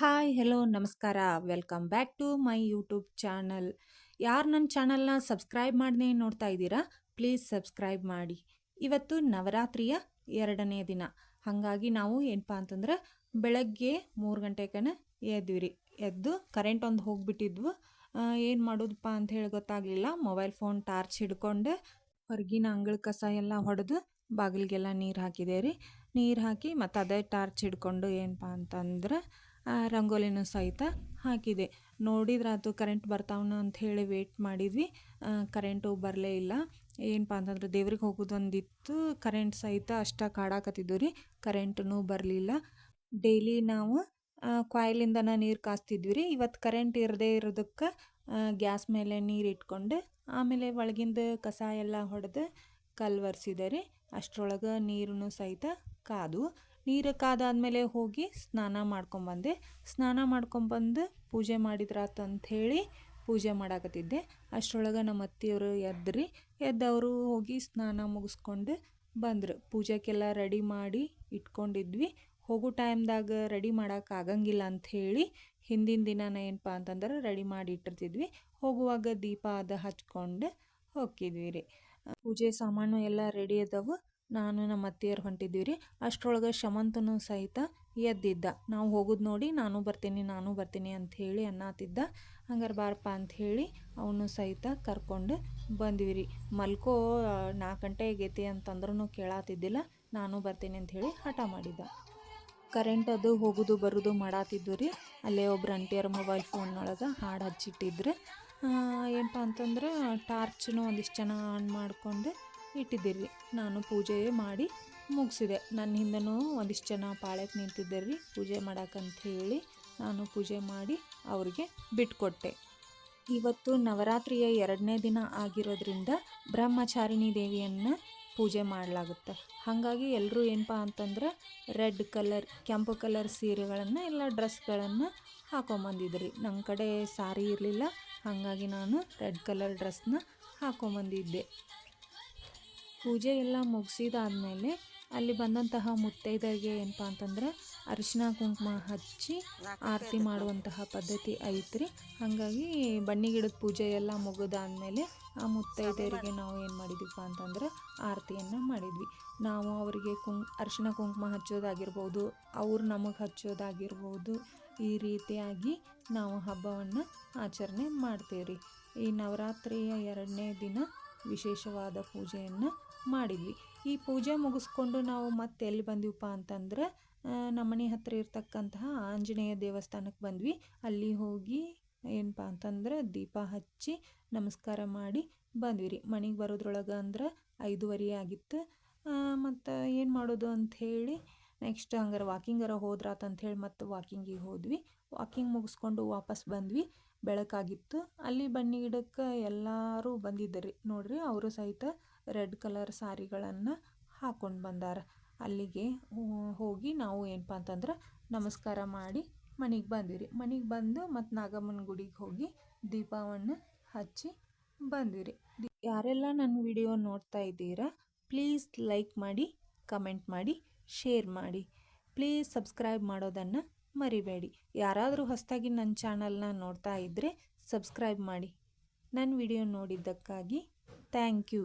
Hi hello ನಮಸ್ಕಾರ. Welcome back to my YouTube channel ಯಾರು ನನ್ನ ಚಾನಲ್ನ ಸಬ್ಸ್ಕ್ರೈಬ್ ಮಾಡದೆ ನೋಡ್ತಾ ಇದ್ದೀರಾ? ಪ್ಲೀಸ್ ಸಬ್ಸ್ಕ್ರೈಬ್ ಮಾಡಿ. ಇವತ್ತು ನವರಾತ್ರಿಯ ಎರಡನೇ ದಿನ. ಹಾಗಾಗಿ ನಾವು ಏನಪ್ಪ ಅಂತಂದ್ರೆ ಬೆಳಗ್ಗೆ ಮೂರು ಗಂಟೆಗನ ಎದ್ವಿ ರೀ ಎದ್ದು ಕರೆಂಟ್ ಒಂದು ಹೋಗಿಬಿಟ್ಟಿದ್ವು. ಏನು ಮಾಡೋದಪ್ಪ ಅಂತ ಹೇಳಿ ಗೊತ್ತಾಗಲಿಲ್ಲ. ಮೊಬೈಲ್ ಫೋನ್ ಟಾರ್ಚ್ ಹಿಡ್ಕೊಂಡು ಹೊರಗಿನ ಅಂಗಳ ಕಸ ಎಲ್ಲ ಹೊಡೆದು ಬಾಗಿಲಿಗೆಲ್ಲ ನೀರು ಹಾಕಿದೆ ರೀ. ನೀರು ಹಾಕಿ ಮತ್ತು ಅದೇ ಟಾರ್ಚ್ ಹಿಡ್ಕೊಂಡು ಏನಪ್ಪ ಅಂತಂದ್ರೆ ರಂಗೋಲಿನೂ ಸಹಿತ ಹಾಕಿದೆ. ಅದು ಕರೆಂಟ್ ಬರ್ತಾವನ ಅಂತ ಹೇಳಿ ವೇಟ್ ಮಾಡಿದ್ವಿ. ಕರೆಂಟು ಬರಲೇ ಇಲ್ಲ. ಏನಪ್ಪ ಅಂತಂದ್ರೆ ದೇವ್ರಿಗೆ ಹೋಗೋದು ಒಂದಿತ್ತು ಕರೆಂಟ್ ಸಹಿತ ಅಷ್ಟ ಕಾಡಾಕತ್ತಿದ್ದು ರೀ ಕರೆಂಟೂ ಬರಲಿಲ್ಲ. ಡೈಲಿ ನಾವು ಕಾಯಿಲಿಂದನ ನೀರು ಕಾಸ್ತಿದ್ವಿ ರೀ ಇವತ್ತು ಕರೆಂಟ್ ಇರದೇ ಇರೋದಕ್ಕೆ ಗ್ಯಾಸ್ ಮೇಲೆ ನೀರು ಇಟ್ಕೊಂಡು ಆಮೇಲೆ ಒಳಗಿಂದ ಕಸ ಎಲ್ಲ ಹೊಡೆದು ಕಲ್ವರ್ಸಿದೆ ರೀ. ಅಷ್ಟರೊಳಗೆ ನೀರನ್ನು ಸಹಿತ ಕಾದು. ನೀರು ಕಾದಾದ್ಮೇಲೆ ಹೋಗಿ ಸ್ನಾನ ಮಾಡ್ಕೊಂಬಂದೆ. ಸ್ನಾನ ಮಾಡ್ಕೊಂಬಂದು ಪೂಜೆ ಅಂಥೇಳಿ ಪೂಜೆ ಮಾಡಾಕತ್ತಿದ್ದೆ. ಅಷ್ಟರೊಳಗೆ ನಮ್ಮ ಅತ್ತೆಯವರು ಎದ್ರಿ ಎದ್ದವರು ಹೋಗಿ ಸ್ನಾನ ಮುಗಿಸ್ಕೊಂಡು ಬಂದರು. ಪೂಜೆಗೆಲ್ಲ ರೆಡಿ ಮಾಡಿ ಇಟ್ಕೊಂಡಿದ್ವಿ. ಹೋಗೋ ಟೈಮ್ದಾಗ ರೆಡಿ ಮಾಡೋಕೆ ಆಗಂಗಿಲ್ಲ ಅಂಥೇಳಿ ಹಿಂದಿನ ದಿನನ ಏನಪ್ಪ ಅಂತಂದ್ರೆ ರೆಡಿ ಮಾಡಿ ಇಟ್ಟಿರ್ತಿದ್ವಿ. ಹೋಗುವಾಗ ದೀಪ ಅದು ಹಚ್ಕೊಂಡು ಹೋಗಿದ್ವಿ ರೀ. ಪೂಜೆ ಸಾಮಾನು ಎಲ್ಲ ರೆಡಿ ಅದಾವು. ನಾನು ನಮ್ಮ ಅತ್ತೆಯರು ಹೊಂಟಿದ್ದೀವಿ ರೀ ಅಷ್ಟರೊಳಗೆ ಶಮಂತನು ಸಹಿತ ಎದ್ದಿದ್ದ. ನಾವು ಹೋಗೋದು ನೋಡಿ ನಾನು ಬರ್ತೀನಿ ನಾನು ಬರ್ತೀನಿ ಅಂತ ಹೇಳಿ ಅನ್ನತ್ತಿದ್ದ ಹಂಗಾರೆ ಬಾರಪ್ಪ ಹೇಳಿ ಅವನು ಸಹಿತ ಕರ್ಕೊಂಡು ಬಂದ್ವಿ ರೀ ಮಲ್ಕೋ ನಾಲ್ಕು ಗಂಟೆ ಆಗೈತಿ ಅಂತಂದ್ರೂ ಕೇಳಾತಿದ್ದಿಲ್ಲ. ನಾನು ಬರ್ತೀನಿ ಅಂತ ಹೇಳಿ ಹಠ ಮಾಡಿದ್ದ. ಕರೆಂಟ್ ಅದು ಹೋಗೋದು ಬರೋದು ಮಾಡಾತಿದ್ದು ರೀ ಅಲ್ಲೇ ಒಬ್ರು ಅಂಟಿಯರ್ ಮೊಬೈಲ್ ಫೋನ್ನೊಳಗೆ ಹಾಡು ಹಚ್ಚಿಟ್ಟಿದ್ರು. ಏನಪ್ಪ ಅಂತಂದ್ರೆ ಟಾರ್ಚ್ನೂ ಒಂದಿಷ್ಟು ಜನ ಆನ್ ಮಾಡಿಕೊಂಡು ಇಟ್ಟಿದ್ದೀರಿ. ನಾನು ಪೂಜೆ ಮಾಡಿ ಮುಗಿಸಿದೆ. ನನ್ನ ಹಿಂದನೂ ಒಂದಿಷ್ಟು ಜನ ಪಾಳ್ಯಕ್ಕೆ ನಿಂತಿದ್ದೀರಿ. ರೀ ಪೂಜೆ ಮಾಡೋಕ್ಕಂತ ಹೇಳಿ ನಾನು ಪೂಜೆ ಮಾಡಿ ಅವ್ರಿಗೆ ಬಿಟ್ಕೊಟ್ಟೆ. ಇವತ್ತು ನವರಾತ್ರಿಯ ಎರಡನೇ ದಿನ ಆಗಿರೋದ್ರಿಂದ ಬ್ರಹ್ಮಚಾರಿಣಿ ದೇವಿಯನ್ನು ಪೂಜೆ ಮಾಡಲಾಗುತ್ತೆ. ಹಾಗಾಗಿ ಎಲ್ಲರೂ ಏನಪ್ಪ ಅಂತಂದ್ರೆ ರೆಡ್ ಕಲರ್, ಕೆಂಪು ಕಲರ್ ಸೀರೆಗಳನ್ನು ಎಲ್ಲ ಡ್ರೆಸ್ಗಳನ್ನು ಹಾಕೊಂಬಂದಿದ್ರಿ. ನಮ್ಮ ಕಡೆ ಸಾರಿ ಇರಲಿಲ್ಲ. ಹಾಗಾಗಿ ನಾನು ರೆಡ್ ಕಲರ್ ಡ್ರೆಸ್ನ ಹಾಕೊಂಬಂದಿದ್ದೆ. ಪೂಜೆ ಎಲ್ಲ ಮುಗಿಸಿದಾದ್ಮೇಲೆ ಅಲ್ಲಿ ಬಂದಂತಹ ಮುತ್ತೈದರಿಗೆ ಏನಪ್ಪ ಅಂತಂದ್ರೆ ಅರಿಶಿನ ಕುಂಕುಮ ಹಚ್ಚಿ ಆರತಿ ಮಾಡುವಂತಹ ಪದ್ಧತಿ ಐತ್ರಿ. ಹಾಗಾಗಿ ಬಣ್ಣಿ ಗಿಡದ ಪೂಜೆ ಎಲ್ಲ ಮುಗಿದಾದ್ಮೇಲೆ ಆ ಮುತ್ತೈದೆಯರಿಗೆ ನಾವು ಏನು ಮಾಡಿದ್ವಿಪ್ಪ ಅಂತಂದ್ರೆ ಆರತಿಯನ್ನು ಮಾಡಿದ್ವಿ. ನಾವು ಅವರಿಗೆ ಕುಂ ಅರಿಶಿನ ಕುಂಕುಮ ಹಚ್ಚೋದಾಗಿರ್ಬೋದು, ಅವ್ರು ನಮಗೆ ಹಚ್ಚೋದಾಗಿರ್ಬೋದು, ಈ ರೀತಿಯಾಗಿ ನಾವು ಹಬ್ಬವನ್ನು ಆಚರಣೆ ಮಾಡ್ತೀವಿ ರೀ ಈ ನವರಾತ್ರಿಯ ಎರಡನೇ ದಿನ ವಿಶೇಷವಾದ ಪೂಜೆಯನ್ನು ಮಾಡಿದ್ವಿ. ಈ ಪೂಜೆ ಮುಗಿಸ್ಕೊಂಡು ನಾವು ಮತ್ತೆ ಎಲ್ಲಿ ಬಂದಿವಪ್ಪ ಅಂತಂದ್ರೆ ನಮ್ಮನೆ ಹತ್ತಿರ ಇರ್ತಕ್ಕಂತಹ ಆಂಜನೇಯ ದೇವಸ್ಥಾನಕ್ಕೆ ಬಂದ್ವಿ. ಅಲ್ಲಿ ಹೋಗಿ ಏನಪ್ಪ ಅಂತಂದ್ರೆ ದೀಪ ಹಚ್ಚಿ ನಮಸ್ಕಾರ ಮಾಡಿ ಬಂದ್ವಿ ರೀ. ಮನೆಗೆ ಬರೋದ್ರೊಳಗೆ ಅಂದ್ರೆ ಐದುವರೆ ಆಗಿತ್ತು. ಮತ್ತು ಏನು ಮಾಡೋದು ಅಂಥೇಳಿ ನೆಕ್ಸ್ಟ್ ಹಂಗಾರೆ ವಾಕಿಂಗರ ಹೋದ್ರಾತ ಅಂಥೇಳಿ ಮತ್ತು ವಾಕಿಂಗಿಗೆ ಹೋದ್ವಿ. ವಾಕಿಂಗ್ ಮುಗಿಸ್ಕೊಂಡು ವಾಪಸ್ ಬಂದ್ವಿ. ಬೆಳಕಾಗಿತ್ತು. ಅಲ್ಲಿ ಬನ್ನಿ ಗಿಡಕ್ಕೆ ಎಲ್ಲರೂ ಬಂದಿದ್ದರಿ ನೋಡ್ರಿ ಅವರು ಸಹಿತ ರೆಡ್ ಕಲರ್ ಸಾರಿಗಳನ್ನು ಹಾಕ್ಕೊಂಡು ಬಂದಾರ. ಅಲ್ಲಿಗೆ ಹೋಗಿ ನಾವು ಏನಪ್ಪ ಅಂತಂದ್ರೆ ನಮಸ್ಕಾರ ಮಾಡಿ ಮನೆಗೆ ಬಂದಿರಿ ಮನೆಗೆ ಬಂದು ಮತ್ತು ನಾಗಮ್ಮನ ಗುಡಿಗೆ ಹೋಗಿ ದೀಪವನ್ನು ಹಚ್ಚಿ ಬಂದಿರಿ ಯಾರೆಲ್ಲ ನನ್ನ ವಿಡಿಯೋ ನೋಡ್ತಾ ಇದ್ದೀರಾ, ಪ್ಲೀಸ್ ಲೈಕ್ ಮಾಡಿ, ಕಮೆಂಟ್ ಮಾಡಿ, ಶೇರ್ ಮಾಡಿ. ಪ್ಲೀಸ್ ಸಬ್ಸ್ಕ್ರೈಬ್ ಮಾಡೋದನ್ನು ಮರಿಬೇಡಿ. ಯಾರಾದರೂ ಹೊಸದಾಗಿ ನನ್ನ ಚಾನಲ್ನ ನೋಡ್ತಾ ಇದ್ದರೆ ಸಬ್ಸ್ಕ್ರೈಬ್ ಮಾಡಿ. ನನ್ನ ವಿಡಿಯೋ ನೋಡಿದ್ದಕ್ಕಾಗಿ ಥ್ಯಾಂಕ್ ಯು.